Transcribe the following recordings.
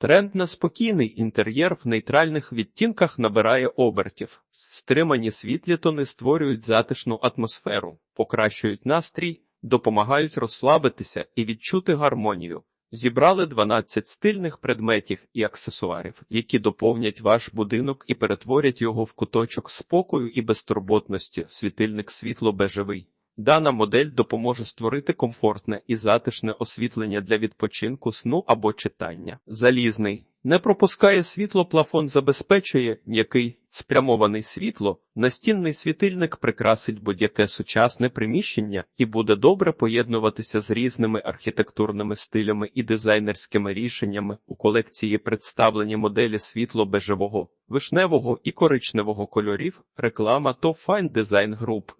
Тренд на спокійний інтер'єр в нейтральних відтінках набирає обертів. Стримані світлі тони створюють затишну атмосферу, покращують настрій, допомагають розслабитися і відчути гармонію. Зібрали 12 стильних предметів і аксесуарів, які доповнять ваш будинок і перетворять його в куточок спокою і безтурботності. Світильник світло-бежевий. Дана модель допоможе створити комфортне і затишне освітлення для відпочинку, сну або читання. Залізний не пропускає світло, плафон забезпечує м'який спрямований світло. Настінний світильник прикрасить будь-яке сучасне приміщення і буде добре поєднуватися з різними архітектурними стилями і дизайнерськими рішеннями. У колекції представлені моделі світло-бежевого, вишневого і коричневого кольорів. Реклама Top Fine Design Group.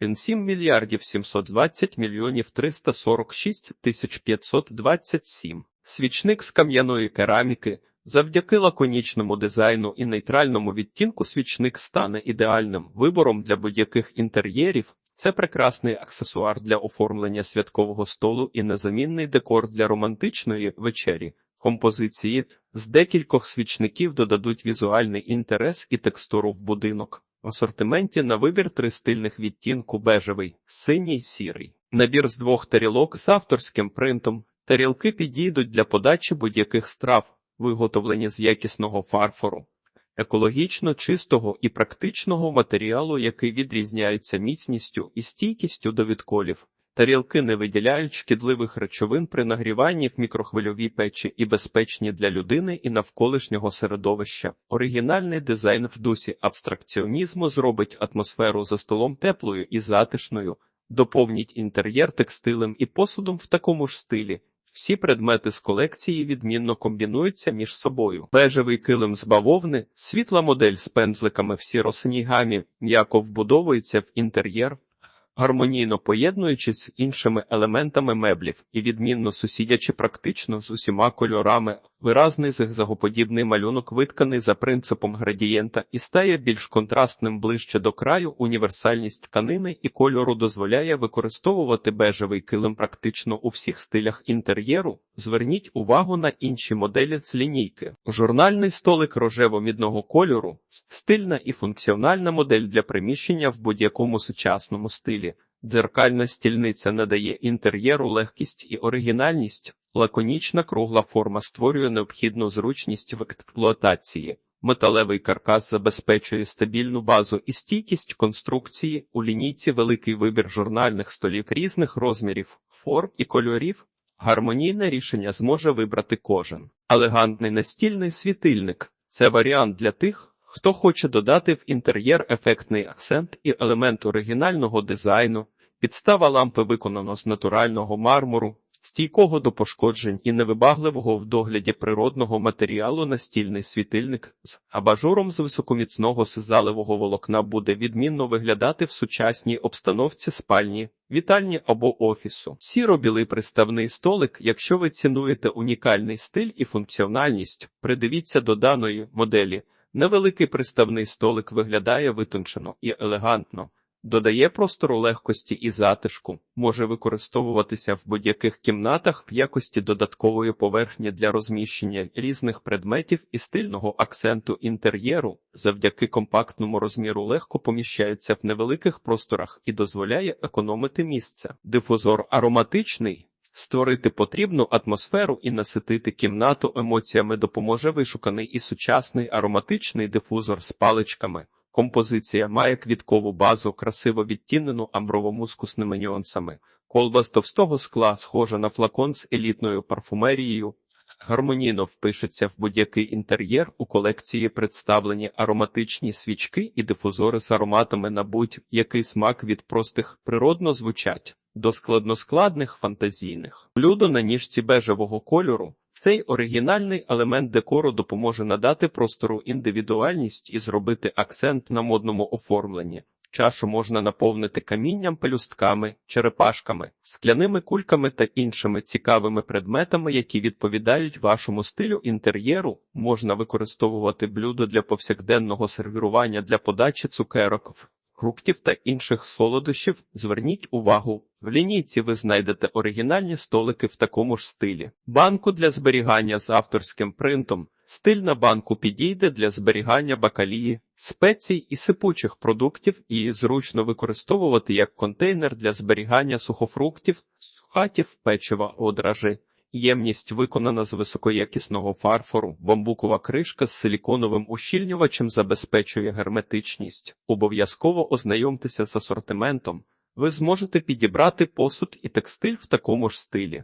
Він 7 мільярдів 720 мільйонів 346 тисяч 527. Свічник з кам'яної кераміки. Завдяки лаконічному дизайну і нейтральному відтінку свічник стане ідеальним вибором для будь-яких інтер'єрів. Це прекрасний аксесуар для оформлення святкового столу і незамінний декор для романтичної вечері. Композиції з декількох свічників додадуть візуальний інтерес і текстуру в будинок. Асортименті на вибір три стильних відтінку бежевий, синій, сірий. Набір з двох тарілок з авторським принтом. Тарілки підійдуть для подачі будь-яких страв, виготовлені з якісного фарфору, екологічно чистого і практичного матеріалу, який відрізняється міцністю і стійкістю до відколів. Тарілки не виділяють шкідливих речовин при нагріванні в мікрохвильовій печі і безпечні для людини і навколишнього середовища. Оригінальний дизайн в дусі абстракціонізму зробить атмосферу за столом теплою і затишною, доповніть інтер'єр текстилем і посудом в такому ж стилі. Всі предмети з колекції відмінно комбінуються між собою. Бежевий килим з бавовни, світла модель з пензликами в сіросній гамі м'яко вбудовується в інтер'єр, гармонійно поєднуючись з іншими елементами меблів і відмінно сусідячи практично з усіма кольорами. Виразний зигзагоподібний малюнок витканий за принципом градієнта і стає більш контрастним ближче до краю. Універсальність тканини і кольору дозволяє використовувати бежевий килим практично у всіх стилях інтер'єру. Зверніть увагу на інші моделі з лінійки. Журнальний столик рожево-мідного кольору, стильна і функціональна модель для приміщення в будь-якому сучасному стилі. Дзеркальна стільниця надає інтер'єру легкість і оригінальність. Лаконічна кругла форма створює необхідну зручність в експлуатації. Металевий каркас забезпечує стабільну базу і стійкість конструкції. У лінійці великий вибір журнальних столів різних розмірів, форм і кольорів. Гармонійне рішення зможе вибрати кожен. Елегантний настільний світильник це варіант для тих, хто хоче додати в інтер'єр ефектний акцент і елемент оригінального дизайну. Підстава лампи виконано з натурального мармуру, стійкого до пошкоджень і невибагливого в догляді природного матеріалу настільний світильник з абажуром з високоміцного сизалевого волокна буде відмінно виглядати в сучасній обстановці спальні, вітальні або офісу. Сіро-білий приставний столик, якщо ви цінуєте унікальний стиль і функціональність, придивіться до даної моделі. Невеликий приставний столик виглядає витончено і елегантно. Додає простору легкості і затишку, може використовуватися в будь-яких кімнатах в якості додаткової поверхні для розміщення різних предметів і стильного акценту інтер'єру, завдяки компактному розміру легко поміщається в невеликих просторах і дозволяє економити місце. Дифузор ароматичний. Створити потрібну атмосферу і наситити кімнату емоціями допоможе вишуканий і сучасний ароматичний дифузор з паличками. Композиція має квіткову базу, красиво відтінену амброво-мускусними нюансами. Колба з товстого скла схожа на флакон з елітною парфумерією. Гармонійно впишеться в будь-який інтер'єр. У колекції представлені ароматичні свічки і дифузори з ароматами на будь-який смак від простих природно звучать до складноскладних фантазійних. Блюдо на ніжці бежевого кольору. Цей оригінальний елемент декору допоможе надати простору індивідуальність і зробити акцент на модному оформленні. Чашу можна наповнити камінням, пелюстками, черепашками, скляними кульками та іншими цікавими предметами, які відповідають вашому стилю інтер'єру. Можна використовувати блюдо для повсякденного сервірування для подачі цукерок фруктів та інших солодощів. Зверніть увагу, в лінійці ви знайдете оригінальні столики в такому ж стилі. Банку для зберігання з авторським принтом. Стиль на банку підійде для зберігання бакалії, спецій і сипучих продуктів і зручно використовувати як контейнер для зберігання сухофруктів, сухатів, печива, одражі. Ємність виконана з високоякісного фарфору, бамбукова кришка з силіконовим ущільнювачем забезпечує герметичність. Обов'язково ознайомтеся з асортиментом. Ви зможете підібрати посуд і текстиль в такому ж стилі.